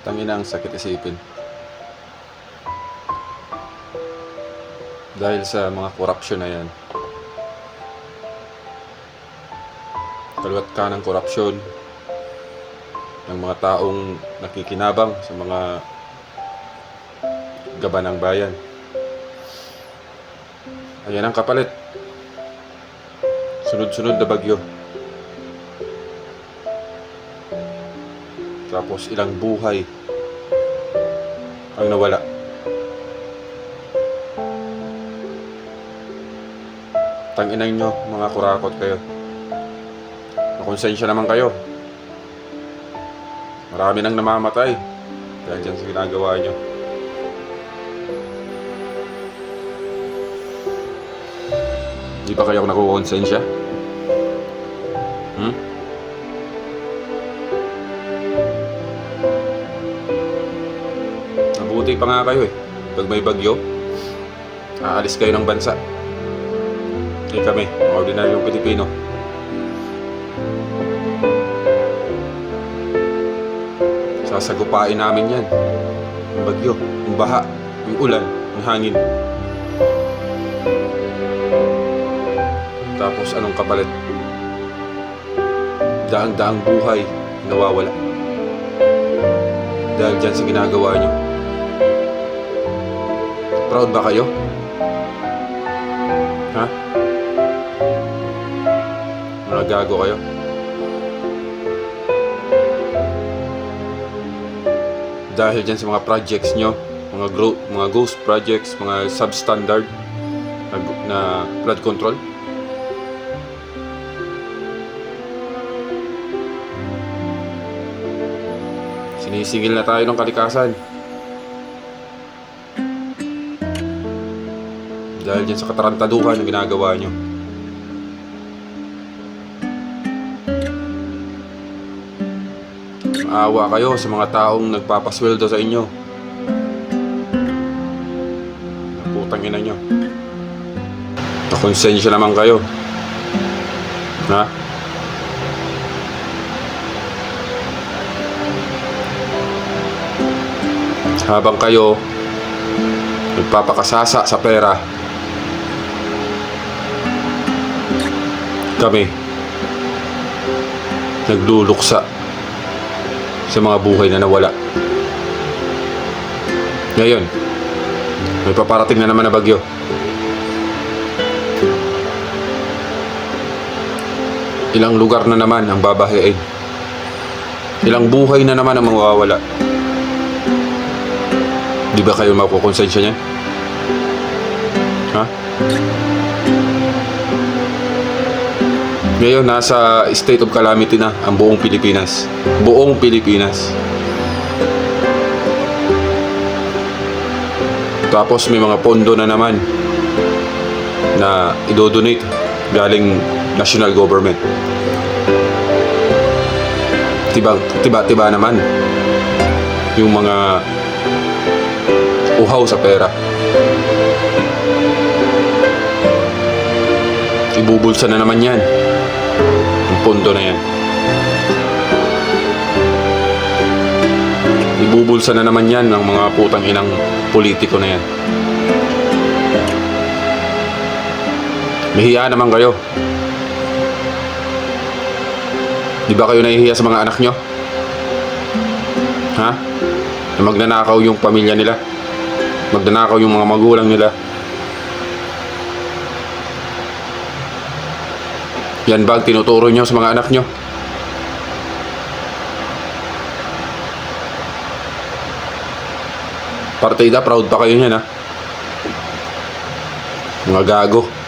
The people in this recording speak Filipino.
Tangina ang sakit isipin. Dahil sa mga korupsyon na yan. Kaluwat ka ng korupsyon ng mga taong nakikinabang sa mga gaba ng bayan. Ayan ang kapalit. Sunod-sunod na bagyo. Tapos ilang buhay ang nawala. Tanginan nyo, mga kurakot kayo. Nakonsensya naman kayo. Marami nang namamatay. Dahil dyan sa ginagawa nyo. Di ba kayo nakukonsensya? Hmm? Mabuti pa nga kayo eh. Pag may bagyo, aalis kayo ng bansa. Eh kami, mga ordinaryong Pilipino. Sasagupain namin yan. Yung bagyo, yung baha, yung ulan, yung hangin. Tapos anong kapalit? Daang-daang buhay nawawala. Dahil dyan sa ginagawa nyo. Proud ba kayo? Ha? Mga gago kayo? Dahil dyan sa mga projects nyo, mga grow, mga ghost projects, mga substandard na, na flood control. Sinisingil na tayo ng kalikasan. Dahil dyan sa katarantaduhan na ginagawa nyo. Maawa kayo sa mga taong nagpapasweldo sa inyo. Putang ina nyo. Nakonsensya naman kayo. Ha? Habang kayo nagpapakasasa sa pera, kami nagluluksa sa mga buhay na nawala. Ngayon, may paparating na naman na bagyo. Ilang lugar na naman ang babahayin. Ilang buhay na naman ang mawawala. Di ba kayo makukonsensya niyan? Ha? Ngayon, nasa state of calamity na ang buong Pilipinas. Buong Pilipinas. Tapos may mga pondo na naman na idodonate galing national government. Tiba, tiba, tiba naman yung mga uhaw sa pera. Ibubulsa na naman yan. Pondo na yan. Ibubulsa na naman yan ng mga putang inang politiko na yan. Nahiya naman kayo. Di ba kayo nahihiya sa mga anak nyo? Ha? Na magnanakaw yung pamilya nila? Magnanakaw yung mga magulang nila? Yan ba ang tinuturo nyo sa mga anak nyo? Partida, proud pa kayo niyan ha? Mga gago.